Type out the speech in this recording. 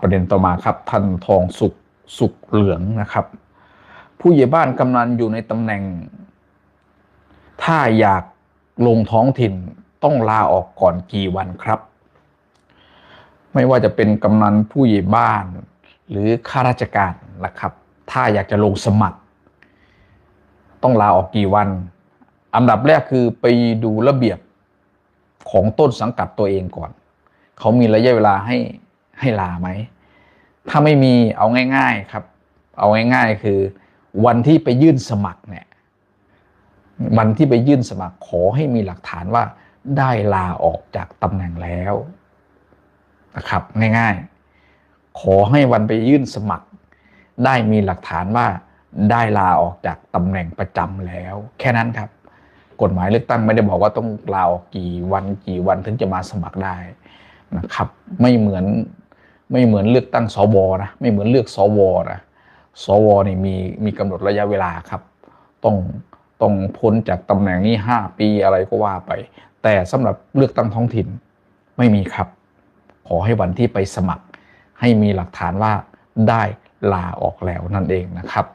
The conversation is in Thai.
ประเด็นต่อมาครับท่านทองสุกสุกเหลืองนะครับ ผู้ใหญ่บ้านกำนันอยู่ในตำแหน่ง ถ้าอยากลงท้องถิ่นต้องลาออกก่อนกี่วันครับ ไม่ว่าจะเป็นกำนันผู้ใหญ่บ้าน หรือข้าราชการนะครับ ถ้าอยากจะลงสมัคร ต้องลาออกกี่วัน อันดับแรกคือไปดูระเบียบของต้นสังกัดตัวเองก่อน เขามีระยะเวลาให้ ให้ลาไหม ถ้าไม่มีเอาง่าย ๆครับ เอาง่ายๆคือ วันที่ไปยื่นสมัครเนี่ยวันที่ไปยื่นสมัครขอให้มีหลักฐานว่าได้ลาออกจากตำแหน่งแล้วนะครับง่ายๆ ขอให้วันไปยื่นสมัคร ได้มีหลักฐานว่าได้ลาออกจากตำแหน่งประจำแล้ว แค่นั้นครับ กฎหมายเลือกตั้งไม่ได้บอกว่าต้องลาออกกี่วันกี่วันถึงจะมาสมัครได้นะครับ ไม่เหมือน ไม่เหมือนเลือกตั้งสวนะไม่เหมือนเลือกสวนะสวนี่มีมีกำหนดระยะเวลาครับ ต้องต้องพ้นจากตำแหน่งนี้ห้าปีอะไรก็ว่าไป แต่สำหรับเลือกตั้งท้องถิ่นไม่มีครับ ขอให้วันที่ไปสมัคร ให้มีหลักฐานว่าได้ลาออกแล้วนั่นเองนะครับ